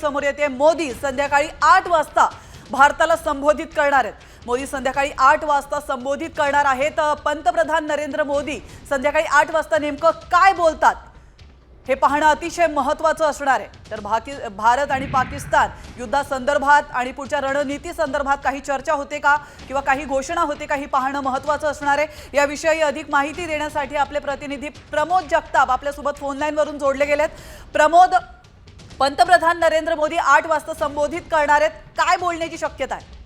समोर येते मोदी. संध्याकाळी आठ वाजता भारताला संबोधित करणार आहेत. मोदी संध्याकाळी आठ वाजता संबोधित करणार आहेत. पंतप्रधान नरेंद्र मोदी संध्याकाळी आठ वाजता नेमकं काय बोलतात हे पाहणं अतिशय महत्त्वाचं असणार आहे. तर भाकी भारत आणि पाकिस्तान युद्धासंदर्भात आणि पुढच्या रणनीती संदर्भात काही चर्चा होते का? किंवा काही घोषणा होते का? ही पाहणं महत्त्वाचं असणार आहे. याविषयी अधिक माहिती देण्यासाठी आपले प्रतिनिधी प्रमोद जगताप आपल्यासोबत फोनलाईनवरून जोडले गेलेत. प्रमोद पंतप्रधान नरेंद्र मोदी आठ वाजता संबोधित करणार आहेत. काय बोलण्याची शक्यता आहे?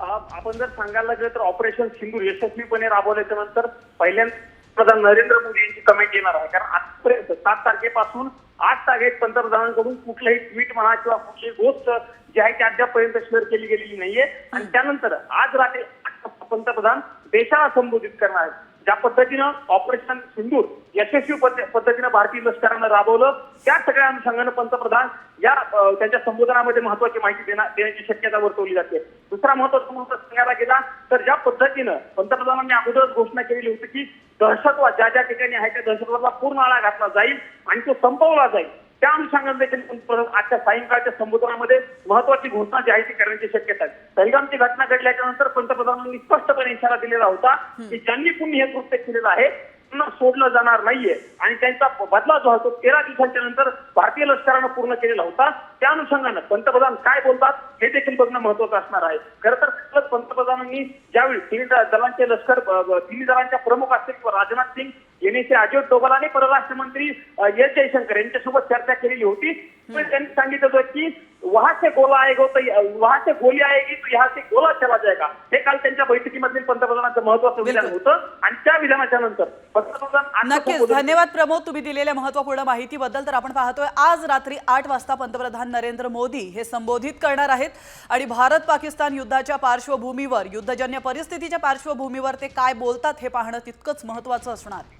आपण जर सांगायला गेलं तर ऑपरेशन सिंधू यशस्वीपणे राबवल्याच्या नंतर पहिल्यांदा पंतप्रधान नरेंद्र मोदी यांची कमेंट येणार आहे. कारण आजपर्यंत सात तारखेपासून आठ तारखेत पंतप्रधानांकडून कुठलंही ट्विट म्हणा किंवा कुठलीही गोष्ट जी आहे ती अद्यापपर्यंत शेअर केली गेलेली नाहीये. आणि त्यानंतर आज रात्री पंतप्रधान देशाला संबोधित करणार आहेत. ज्या पद्धतीनं ऑपरेशन सिंधूर यशस्वी पद्धतीनं भारतीय लष्करानं राबवलं त्या सगळ्या अनुषंगानं पंतप्रधान या त्यांच्या संबोधनामध्ये महत्वाची माहिती देण्याची शक्यता वर्तवली जाते. दुसरा महत्त्वाचा मुद्दा सांगायला गेला तर ज्या पद्धतीनं पंतप्रधानांनी अगोदरच घोषणा केलेली होती की दहशतवाद ज्या ज्या ठिकाणी आहे त्या दहशतवादाला पूर्ण आळा घातला जाईल आणि तो संपवला जाईल. त्या अनुषंगाने देखील आजच्या सायंकाळच्या संबोधनामध्ये महत्वाची घोषणा जी आहे ती करण्याची शक्यता आहे. पहिल्यांची घटना घडल्याच्या नंतर पंतप्रधानांनी स्पष्टपणे इशारा दिलेला होता की ज्यांनी कुणी हे कृत्य केलेलं आहे त्यांना सोडलं जाणार नाहीये. आणि त्यांचा बदला जो आहे तो तेरा दिवसांच्या नंतर भारतीय लष्करानं पूर्ण केलेला होता. त्या अनुषंगानं पंतप्रधान काय बोलतात हे देखील बघणं महत्वाचं असणार आहे. खरं तर पंतप्रधानांनी ज्यावेळी तिन्ही दलांचे लष्कर तिन्ही दलांच्या प्रमुख असतील राजनाथ सिंग एनएसए अजय डोभाल आणि परराष्ट्र मंत्री एस जयशंकर यांच्यासोबत चर्चा केलेली होती. पण त्यांनी सांगितलं होतं की वहां से गोला आएगा तो वहां से गोली आएगी तो यहाँ से गोला चला जाएगा हे काल त्यांच्या बैठकीमधील पंतप्रधानांचं महत्वाचं विधान. होतं. आणि त्या विधानाच्या नंतर पंतप्रधान नक्कीच. धन्यवाद प्रमोद तुम्ही दिलेल्या महत्त्वपूर्ण माहितीबद्दल. तर आपण पाहतोय आज रात्री आठ वाजता पंतप्रधान नरेंद्र मोदी हे संबोधित करणार आहेत. आणि भारत पाकिस्तान युद्धाच्या पार्श्वभूमीवर युद्धजन्य परिस्थितीच्या पार्श्वभूमीवर ते काय बोलतात हे पाहणं तितकंच महत्वाचं असणार.